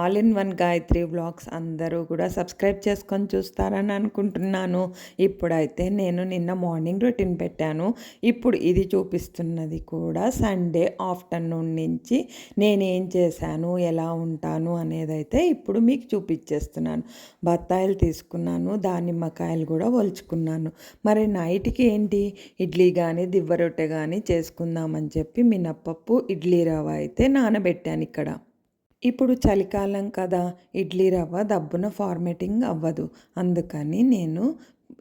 All in one Gayatri blogs అందరూ కూడా subscribe చేసుకొని చూస్తారని అనుకుంటున్నాను. ఇప్పుడైతే నేను నిన్న మార్నింగ్ రొటీన్ పెట్టాను. ఇప్పుడు ఇది చూపిస్తున్నది కూడా సండే ఆఫ్టర్నూన్ నుంచి నేనేం చేశాను ఎలా ఉంటాను అనేదైతే ఇప్పుడు మీకు చూపించేస్తున్నాను బత్తాయిలు తీసుకున్నాను దానిమ్మకాయలు కూడా ఒలుచుకున్నాను. మరి నైట్కి ఏంటి? ఇడ్లీ కానీ దివ్వ రొట్టె కానీ చేసుకుందామని చెప్పి మినప్పప్పు ఇడ్లీ రవ్వ అయితే నానబెట్టాను ఇక్కడ. ఇప్పుడు చలికాలం కదా ఇడ్లీ రవ్వ దబ్బున ఫార్మేటింగ్ అవ్వదు. అందుకని నేను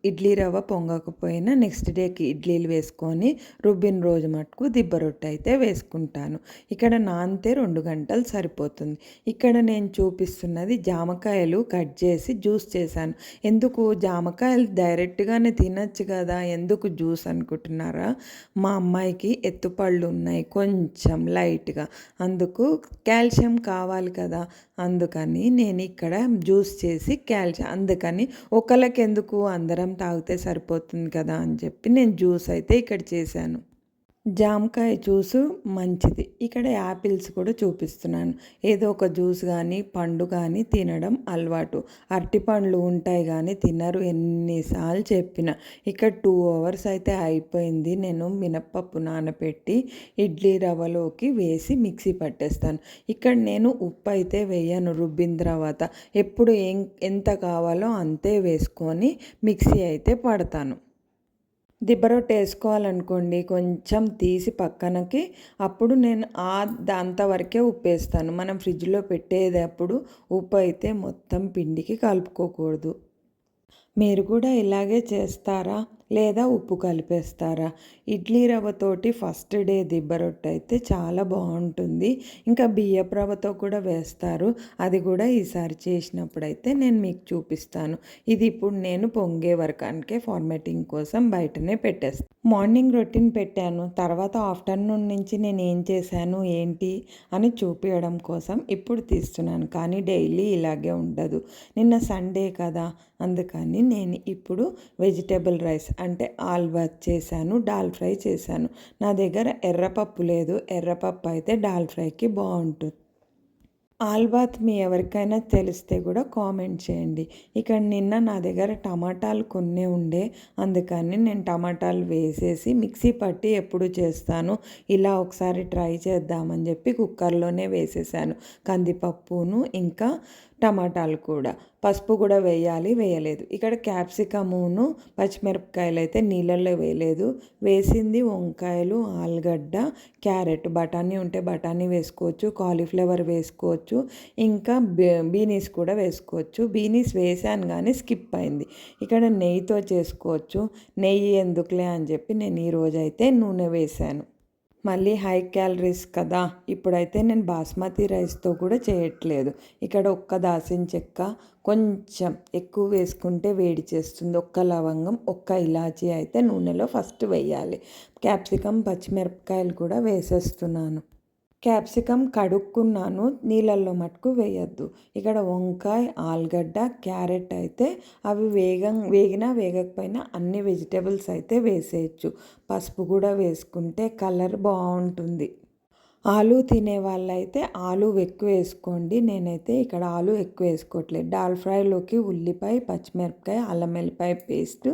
ఇడ్లీ రవ్వ పొంగకపోయినా నెక్స్ట్ డేకి ఇడ్లీలు వేసుకొని రుబ్బిన రోజు మటుకు దిబ్బ రొట్టె అయితే వేసుకుంటాను. ఇక్కడ నానితే రెండు గంటలు సరిపోతుంది. ఇక్కడ నేను చూపిస్తున్నది జామకాయలు కట్ చేసి జ్యూస్ చేశాను. ఎందుకు? జామకాయలు డైరెక్ట్గానే తినచ్చు కదా ఎందుకు జ్యూస్ అనుకుంటున్నారా? మా అమ్మాయికి ఎత్తుపళ్ళు ఉన్నాయి కొంచెం లైట్గా. అందుకు కాల్షియం కావాలి కదా అందుకని నేను ఇక్కడ జ్యూస్ చేసి క్యాల్షియం అందుకని ఒకళ్ళకి ఎందుకు అందరం తాగితే సరిపోతుంది కదా అని చెప్పి నేను జ్యూస్ అయితే ఇక్కడ చేశాను. జామకాయ జ్యూసు మంచిది. ఇక్కడ యాపిల్స్ కూడా చూపిస్తున్నాను. ఏదో ఒక జ్యూస్ కానీ పండు కానీ తినడం అలవాటు. అరటి పండ్లు ఉంటాయి కానీ తినరు. ఎన్నిసార్లు చెప్పిన. ఇక్కడ టూ అవర్స్ అయితే అయిపోయింది. నేను మినప్పప్పు నానబెట్టి ఇడ్లీ రవ్వలోకి వేసి మిక్సీ పట్టేస్తాను. ఇక్కడ నేను ఉప్పు అయితే వేయను రుబ్బిన తర్వాత. ఎప్పుడు ఎంత కావాలో అంతే వేసుకొని మిక్సీ అయితే పడతాను. దిబ్బరొట్టె వేసుకోవాలనుకోండి కొంచెం తీసి పక్కనకి అప్పుడు నేను ఆ అంతవరకే ఉప్పు వేస్తాను మనం ఫ్రిడ్జ్లో పెట్టేది అప్పుడు ఉప్పు అయితే మొత్తం పిండికి కలుపుకోకూడదు. మీరు కూడా ఇలాగే చేస్తారా? లేదా ఉప్పు కలిపేస్తారా? ఇడ్లీ రవ్వతోటి ఫస్ట్ డే దిబ్బ రొట్టె అయితే చాలా బాగుంటుంది. ఇంకా బియ్యపు రవ్వతో కూడా వేస్తారు. అది కూడా ఈసారి చేసినప్పుడు అయితే నేను మీకు చూపిస్తాను. ఇది ఇప్పుడు నేను పొంగే వరకానికే ఫార్మేటింగ్ కోసం బయటనే పెట్టేస్తాను మార్నింగ్ రొటీన్ పెట్టాను. తర్వాత ఆఫ్టర్నూన్ నుంచి నేను ఏం చేశాను ఏంటి అని చూపించడం కోసం ఇప్పుడు తీస్తున్నాను. కానీ డైలీ ఇలాగే ఉండదు. నిన్న సండే కదా అందుకని నేను ఇప్పుడు వెజిటేబుల్ రైస్ అంటే ఆల్బాత్ చేశాను డాల్ ఫ్రై చేశాను. నా దగ్గర ఎర్రపప్పు లేదు ఎర్రపప్పు అయితే డాల్ ఫ్రైకి బాగుంటుంది. ఆల్బాత్ మీ ఎవరికైనా తెలిస్తే కూడా కామెంట్ చేయండి. ఇక్కడ నిన్న నా దగ్గర టమాటాలు కొన్నే ఉండే అందుకని నేను టమాటాలు వేసేసి మిక్సీ పట్టి ఎప్పుడు చేస్తాను ఇలా ఒకసారి ట్రై చేద్దామని చెప్పి కుక్కర్లోనే వేసేసాను. కందిపప్పును ఇంకా టమాటాలు కూడా. పసుపు కూడా వేయాలి వేయలేదు. ఇక్కడ క్యాప్సికమును పచ్చిమిరపకాయలు అయితే నీళ్ళల్లో వేయలేదు. వేసింది వంకాయలు ఆలుగడ్డ క్యారెట్. బఠానీ ఉంటే బఠానీ వేసుకోవచ్చు కాలీఫ్లవర్ వేసుకోవచ్చు ఇంకా బీనీస్ కూడా వేసుకోవచ్చు. బీనీస్ వేసాను కానీ స్కిప్ అయింది. ఇక్కడ నెయ్యితో చేసుకోవచ్చు. నెయ్యి ఎందుకులే అని చెప్పి నేను ఈరోజైతే నూనె వేశాను మళ్ళీ హై క్యాలరీస్ కదా. ఇప్పుడైతే నేను బాస్మతి రైస్తో కూడా చేయట్లేదు. ఇక్కడ ఒక్క దాసిన చెక్క కొంచెం ఎక్కువ వేసుకుంటే వేడి చేస్తుంది. ఒక్క లవంగం ఒక్క ఇలాచీ అయితే నూనెలో ఫస్ట్ వేయాలి. క్యాప్సికమ్ పచ్చిమిరపకాయలు కూడా వేసేస్తున్నాను. క్యాప్సికమ్ కడుక్కున్నాను నీళ్ళల్లో మటుకు వేయద్దు. ఇక్కడ వంకాయ ఆలుగడ్డ క్యారెట్ అయితే అవి వేగం వేగినా వేగకపోయినా అన్ని వెజిటేబుల్స్ అయితే వేసేయచ్చు. పసుపు కూడా వేసుకుంటే కలర్ బాగుంటుంది. ఆలు తినే వాళ్ళైతే ఆలు ఎక్కువ వేసుకోండి. నేనైతే ఇక్కడ ఆలు ఎక్కువ వేసుకోవట్లేదు. డాల్ ఫ్రైలోకి ఉల్లిపాయ పచ్చిమిరపకాయ అల్లం వెల్లిపాయ పేస్ట్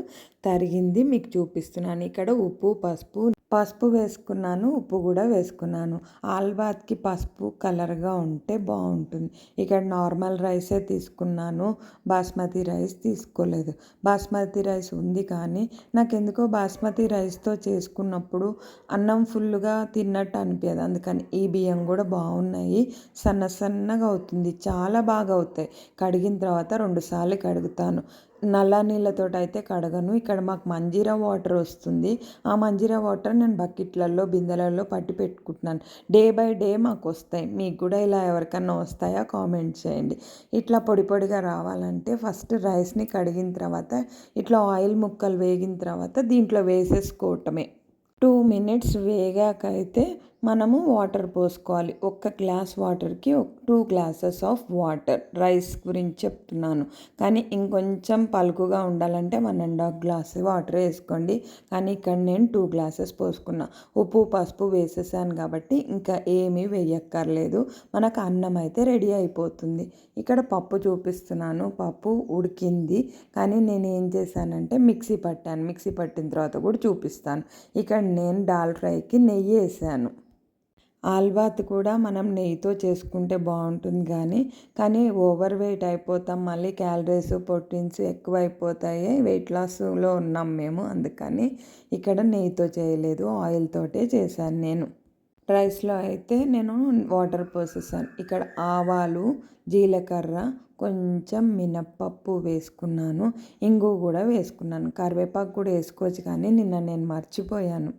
తరిగింది. మీకు చూపిస్తున్నాను. ఇక్కడ ఉప్పు పసుపు పసుపు వేసుకున్నాను ఉప్పు కూడా వేసుకున్నాను. ఆల్బాత్కి పసుపు కలర్గా ఉంటే బాగుంటుంది. ఇక్కడ నార్మల్ రైసే తీసుకున్నాను. బాస్మతి రైస్ తీసుకోలేదు. బాస్మతి రైస్ ఉంది కానీ నాకు ఎందుకో బాస్మతి రైస్తో చేసుకున్నప్పుడు అన్నం ఫుల్గా తిన్నట్టు అనిపించదు అందుకని ఈ బియ్యం కూడా బాగున్నాయి. సన్న సన్నగా అవుతుంది. చాలా బాగా అవుతాయి. కడిగిన తర్వాత రెండుసార్లు కడుగుతాను. నల్ల నీళ్ళతో అయితే కడగను. ఇక్కడ మాకు మంజీరా వాటర్ వస్తుంది. ఆ మంజీరా వాటర్ నేను బకెట్లలో బిందెలలో పట్టి పెట్టుకుంటున్నాను. డే బై డే మాకు వస్తాయి. మీకు కూడా ఇలా ఎవరికన్నా వస్తాయా కామెంట్ చేయండి. ఇట్లా పొడి పొడిగా రావాలంటే ఫస్ట్ రైస్ని కడిగిన తర్వాత ఇట్లా ఆయిల్ ముక్కలు వేగిన తర్వాత దీంట్లో వేసేసుకోవటమే. టూ మినిట్స్ వేగాక అయితే మనము వాటర్ పోసుకోవాలి. ఒక్క గ్లాస్ వాటర్కి ఒక two glasses of water. Rice గురించి చెప్తున్నాను. కానీ ఇంకొంచెం పలుకుగా ఉండాలంటే one and half glass water వేసుకోండి. కానీ ఇక్కడ నేను టూ గ్లాసెస్ పోసుకున్నా. ఉప్పు పసుపు వేసేసాను కాబట్టి ఇంకా ఏమీ వేయక్కర్లేదు. మనకు అన్నం అయితే రెడీ అయిపోతుంది. ఇక్కడ పప్పు చూపిస్తున్నాను. పప్పు ఉడికింది. కానీ నేను ఏం చేశానంటే మిక్సీ పట్టాను. మిక్సీ పట్టిన తర్వాత కూడా చూపిస్తాను. ఇక్కడ నేను దాల్ ఫ్రైకి నెయ్యి వేసాను. ఆల్బాత్ కూడా మనం నెయ్యితో చేసుకుంటే బాగుంటుంది కానీ కానీ ఓవర్ వెయిట్ అయిపోతాం. మళ్ళీ క్యాలరీస్ ప్రోటీన్స్ ఎక్కువ అయిపోతాయి వెయిట్ లాస్లో ఉన్నాం మేము అందుకని ఇక్కడ నెయ్యితో చేయలేదు. ఆయిల్ తోటే చేశాను నేను. రైస్లో అయితే నేను వాటర్ పోసేసాను. ఇక్కడ ఆవాలు జీలకర్ర కొంచెం మినప్పప్పు వేసుకున్నాను. ఇంగు కూడా వేసుకున్నాను. కరివేపాకు కూడా వేసుకోవచ్చు కానీ నిన్న నేను మర్చిపోయాను.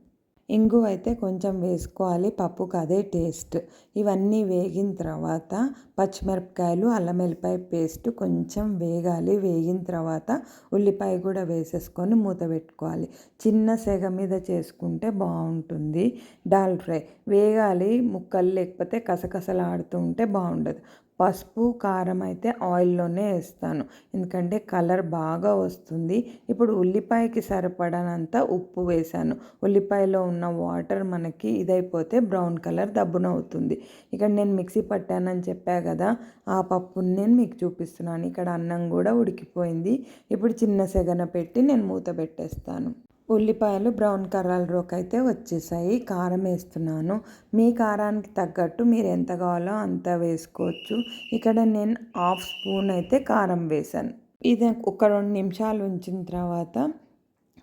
ఇంగు అయితే కొంచెం వేసుకోవాలి పప్పుకు అదే టేస్ట్. ఇవన్నీ వేగిన తర్వాత పచ్చిమిరపకాయలు అల్లం వెల్లిపాయ పేస్ట్ కొంచెం వేగాలి. వేగిన తర్వాత ఉల్లిపాయ కూడా వేసేసుకొని మూత పెట్టుకోవాలి. చిన్న సెగ మీద చేసుకుంటే బాగుంటుంది. దాల్ ఫ్రై. వేగాలి ముక్కలు లేకపోతే కసకసలాడుతూ ఉంటే బాగుండదు. పసుపు కారం అయితే ఆయిల్లోనే వేస్తాను. ఎందుకంటే కలర్ బాగా వస్తుంది. ఇప్పుడు ఉల్లిపాయకి సరిపడనంత ఉప్పు వేసాను ఉల్లిపాయలో ఉన్న వాటర్ మనకి ఇదైపోతే బ్రౌన్ కలర్ దబ్బున అవుతుంది ఇక్కడ నేను మిక్సీ పట్టానని చెప్పా కదా ఆ పప్పుని నేను మీకు చూపిస్తున్నాను. ఇక్కడ అన్నం కూడా ఉడికిపోయింది. ఇప్పుడు చిన్న సెగన పెట్టి నేను మూత పెట్టేస్తాను. ఉల్లిపాయలు బ్రౌన్ కలర్లోకి అయితే వచ్చేసాయి. కారం వేస్తున్నాను. మీ కారానికి తగ్గట్టు మీరు ఎంత కావాలో అంత వేసుకోవచ్చు. ఇక్కడ నేను హాఫ్ స్పూన్ అయితే కారం వేసాను ఇది ఒక రెండు నిమిషాలు ఉంచిన తర్వాత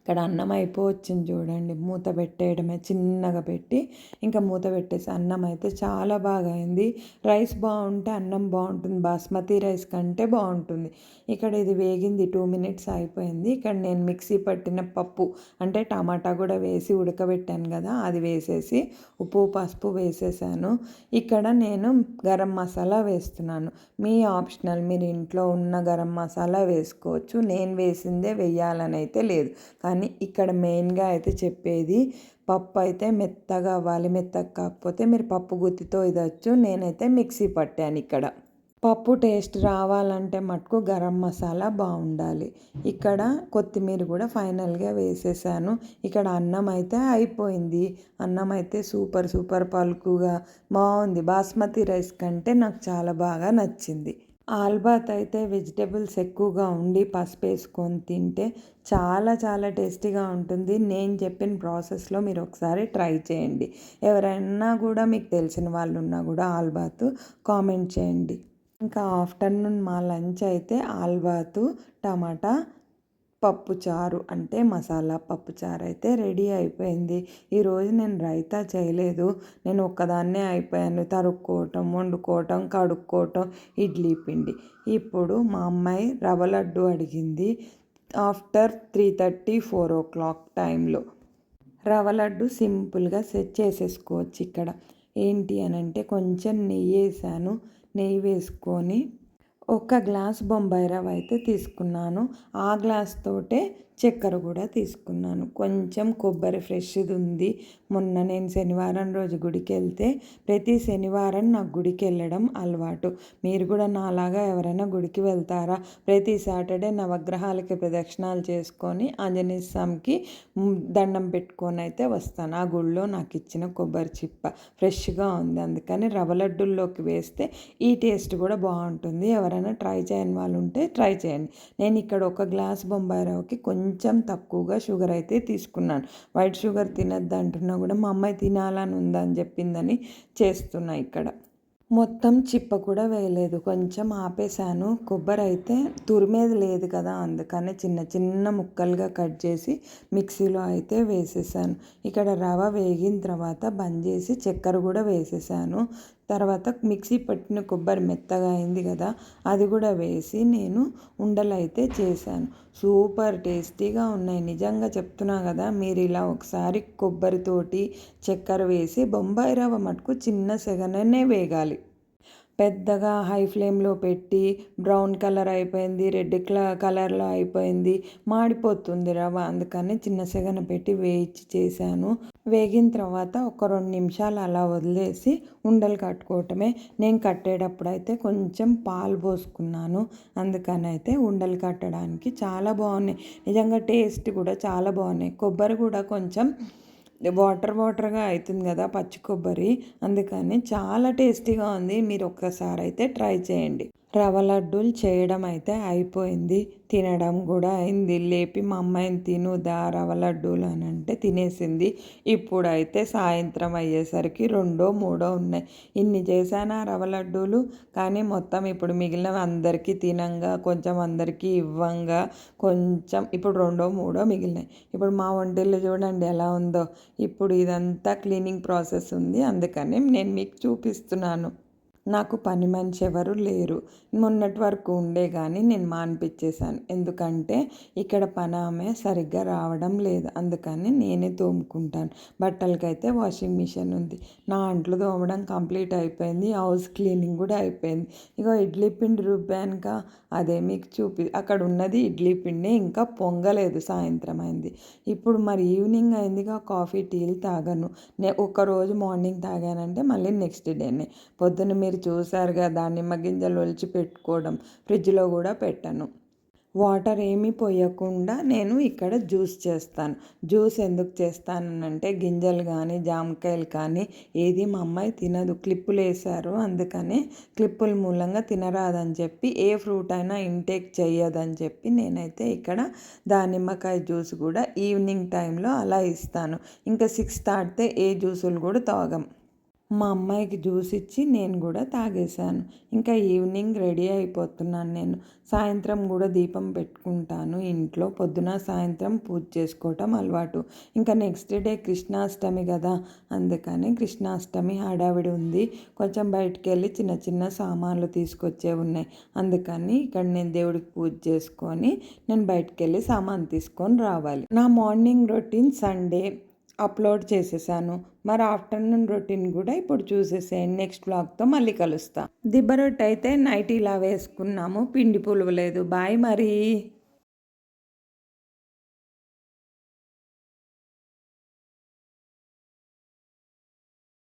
ఇక్కడ అన్నం అయిపోవచ్చింది చూడండి. మూత పెట్టేయడమే చిన్నగా పెట్టి ఇంకా మూత పెట్టేసి అన్నం అయితే చాలా బాగా అయింది. రైస్ బాగుంటే అన్నం బాగుంటుంది. బాస్మతి రైస్ కంటే బాగుంటుంది. ఇక్కడ ఇది వేగింది టూ మినిట్స్ అయిపోయింది. ఇక్కడ నేను మిక్సీ పట్టిన పప్పు అంటే టమాటా కూడా వేసి ఉడకబెట్టాను కదా అది వేసేసి ఉప్పు పసుపు వేసేసాను. ఇక్కడ నేను గరం మసాలా వేస్తున్నాను. మీ ఆప్షనల్ మీరు ఇంట్లో ఉన్న గరం మసాలా వేసుకోవచ్చు. నేను వేసిందే వేయాలని అయితే లేదు. కానీ కానీ ఇక్కడ మెయిన్గా అయితే చెప్పేది. పప్పు అయితే మెత్తగా అవ్వాలి మెత్తగా కాకపోతే మీరు పప్పు గుత్తితో ఇదొచ్చు. నేనైతే మిక్సీ పట్టాను ఇక్కడ. పప్పు టేస్ట్ రావాలంటే మటుకు గరం మసాలా బాగుండాలి. ఇక్కడ కొత్తిమీర కూడా ఫైనల్గా వేసేసాను. ఇక్కడ అన్నం అయితే అయిపోయింది. అన్నం అయితే సూపర్ సూపర్ పలుకుగా బాగుంది. బాస్మతి రైస్ కంటే నాకు చాలా బాగా నచ్చింది. ఆల్బాత్ అయితే వెజిటేబుల్స్ ఎక్కువగా ఉండి పసుపు వేసుకొని తింటే చాలా చాలా టేస్టీగా ఉంటుంది. నేను చెప్పిన ప్రాసెస్లో మీరు ఒకసారి ట్రై చేయండి. ఎవరైనా కూడా మీకు తెలిసిన వాళ్ళు ఉన్నా కూడా ఆల్బాత్ కామెంట్ చేయండి. ఇంకా ఆఫ్టర్నూన్ మా లంచ్ అయితే ఆల్బాతు టమాటా పప్పుచారు అంటే మసాలా పప్పుచారు అయితే రెడీ అయిపోయింది. ఈరోజు నేను రైతా చేయలేదు. నేను ఒక్కదాన్నే అయిపోయాను. తరుక్కోవటం వండుకోవటం కడుక్కోవటం ఇడ్లీ పిండి. ఇప్పుడు మా అమ్మాయి రవ్వ లడ్డు అడిగింది after three thirty four o'clock టైంలో. రవ్వ లడ్డు సింపుల్గా సెట్ చేసేసుకోవచ్చు ఇక్కడ. ఏంటి అని అంటే కొంచెం నెయ్యి వేసాను నెయ్యి వేసుకొని ఒక గ్లాస్ బొంబాయి రవ్వ అయితే తీసుకున్నాను. ఆ గ్లాస్ తోటే చక్కెర కూడా తీసుకున్నాను. కొంచెం కొబ్బరి ఫ్రెష్ది ఉంది. మొన్న నేను శనివారం రోజు గుడికి వెళ్తే ప్రతి శనివారం నాకు గుడికి వెళ్ళడం అలవాటు. మీరు కూడా నాలాగా ఎవరైనా గుడికి వెళ్తారా? ప్రతి సాటర్డే నవగ్రహాలకి ప్రదక్షిణాలు చేసుకొని ఆంజనేయ స్వామికి దండం పెట్టుకొని అయితే వస్తాను. ఆ గుళ్ళో నాకు ఇచ్చిన కొబ్బరి చిప్ప ఫ్రెష్గా ఉంది. అందుకని రవ్వ లడ్డుల్లోకి వేస్తే ఈ టేస్ట్ కూడా బాగుంటుంది. ఎవరైనా ట్రై చేయని వాళ్ళు ఉంటే ట్రై చేయండి. నేను ఇక్కడ ఒక గ్లాస్ బొంబాయి రవ్వకి కొంచెం కొంచెం తక్కువగా షుగర్ అయితే తీసుకున్నాను. వైట్ షుగర్ తినద్దు అంటున్నా కూడా మా అమ్మాయి తినాలని ఉందని చెప్పిందని చేస్తున్నా ఇక్కడ. మొత్తం చిప్ప కూడా వేయలేదు. కొంచెం ఆపేసాను కొబ్బరి అయితే తురిమేది లేదు కదా అందుకనే చిన్న చిన్న ముక్కలుగా కట్ చేసి మిక్సీలో అయితే వేసేసాను ఇక్కడ రవ వేగిన తర్వాత బంద్ చేసి చక్కెర కూడా వేసేసాను తర్వాత మిక్సీ పట్టిన కొబ్బరి మెత్తగా అయింది కదా అది కూడా వేసి నేను ఉండలు అయితే చేశాను. సూపర్ టేస్టీగా ఉన్నాయి. నిజంగా చెప్తున్నా కదా మీరు ఇలా ఒకసారి కొబ్బరితోటి చక్కెర వేసి బొంబాయి రవ్వ మటుకు చిన్న సెగననే వేగాలి. పెద్దగా హై ఫ్లేమ్లో పెట్టి బ్రౌన్ కలర్ అయిపోయింది రెడ్ కలర్లో అయిపోయింది మాడిపోతుంది రవ్వ. అందుకని చిన్న సెగన పెట్టి వేయించి చేశాను. వేగిన తర్వాత ఒక రెండు నిమిషాలు అలా వదిలేసి ఉండలు కట్టుకోవటమే. నేను కట్టేటప్పుడు అయితే కొంచెం పాలు పోసుకున్నాను. అందుకని అయితే ఉండలు కట్టడానికి చాలా బాగున్నాయి. నిజంగా టేస్ట్ కూడా చాలా బాగున్నాయి. కొబ్బరి కూడా కొంచెం వాటర్ వాటర్గా అవుతుంది కదా పచ్చి కొబ్బరి. అందుకని చాలా టేస్టీగా ఉంది. మీరు ఒక్కసారి అయితే ట్రై చేయండి. రవ్వ లడ్డూలు చేయడం అయితే అయిపోయింది. తినడం కూడా అయింది. లేపి మా అమ్మాయిని తినుదా రవ్వ లడ్డూలు అని అంటే తినేసింది. ఇప్పుడైతే సాయంత్రం అయ్యేసరికి రెండో మూడో ఉన్నాయి. ఇన్ని చేశానా రవ్వ లడ్డూలు కానీ మొత్తం ఇప్పుడు మిగిలినవి అందరికీ తినంగా కొంచెం అందరికీ ఇవ్వంగా కొంచెం ఇప్పుడు రెండో మూడో మిగిలినాయి. ఇప్పుడు మా వంటల్లో చూడండి ఎలా ఉందో. ఇప్పుడు ఇదంతా క్లీనింగ్ ప్రాసెస్ ఉంది. అందుకని నేను మీకు చూపిస్తున్నాను. నాకు పని మనిషి ఎవరు లేరు. మొన్నటి వరకు ఉండే కానీ నేను మానిపించేశాను. ఎందుకంటే ఇక్కడ పని ఆమె సరిగ్గా రావడం లేదు. అందుకని నేనే తోముకుంటాను. బట్టలకైతే వాషింగ్ మిషన్ ఉంది. నా అంట్లు తోమడం కంప్లీట్ అయిపోయింది. హౌస్ క్లీనింగ్ కూడా అయిపోయింది. ఇగో ఇడ్లీ పిండి రుబ్బానుక అదే మీకు చూపి అక్కడ ఉన్నది ఇడ్లీ పిండి ఇంకా పొంగలేదు. సాయంత్రం అయింది. ఇప్పుడు మరి ఈవినింగ్ అయిందిగా కాఫీ టీలు తాగను. నే ఒకరోజు మార్నింగ్ తాగానంటే మళ్ళీ నెక్స్ట్ డేనే. పొద్దున్న మీరు మీరు చూసారుగా దానిమ్మ గింజలు ఒలిచి పెట్టుకోవడం ఫ్రిడ్జ్లో కూడా పెట్టను. వాటర్ ఏమీ పోయకుండా నేను ఇక్కడ జ్యూస్ చేస్తాను. జ్యూస్ ఎందుకు చేస్తానంటే గింజలు కానీ జామకాయలు కానీ ఏది మా అమ్మాయి తినదు. క్లిప్పులు వేశారు అందుకని క్లిప్పుల మూలంగా తినరాదని చెప్పి ఏ ఫ్రూట్ అయినా ఇంటేక్ చేయదని చెప్పి నేనైతే ఇక్కడ దానిమ్మకాయ జ్యూస్ కూడా ఈవినింగ్ టైంలో అలా ఇస్తాను. ఇంకా సిక్స్ తాడితే ఏ జ్యూసులు కూడా తాగం. మా అమ్మాయికి జ్యూస్ ఇచ్చి నేను కూడా తాగేశాను. ఇంకా ఈవినింగ్ రెడీ అయిపోతున్నాను నేను. సాయంత్రం కూడా దీపం పెట్టుకుంటాను ఇంట్లో. పొద్దున సాయంత్రం పూజ చేసుకోవటం అలవాటు. ఇంకా నెక్స్ట్ డే కృష్ణాష్టమి కదా. అందుకని కృష్ణాష్టమి హడావిడి ఉంది. కొంచెం బయటికి వెళ్ళి చిన్న చిన్న సామాన్లు తీసుకొచ్చే ఉన్నాయి. అందుకని ఇక్కడ నేను దేవుడికి పూజ చేసుకొని నేను బయటికి వెళ్ళి సామాన్ తీసుకొని రావాలి. నా మార్నింగ్ రొటీన్ సండే. అప్లోడ్ చేసేసాను. మరి ఆఫ్టర్నూన్ రొటీన్ కూడా ఇప్పుడు చూసేసేయండి. నెక్స్ట్ బ్లాగ్తో మళ్ళీ కలుస్తా. దిబ్బ రొట్టె అయితే నైట్ ఇలా వేసుకున్నాము. పిండి పులువలేదు బాయ్ మరి.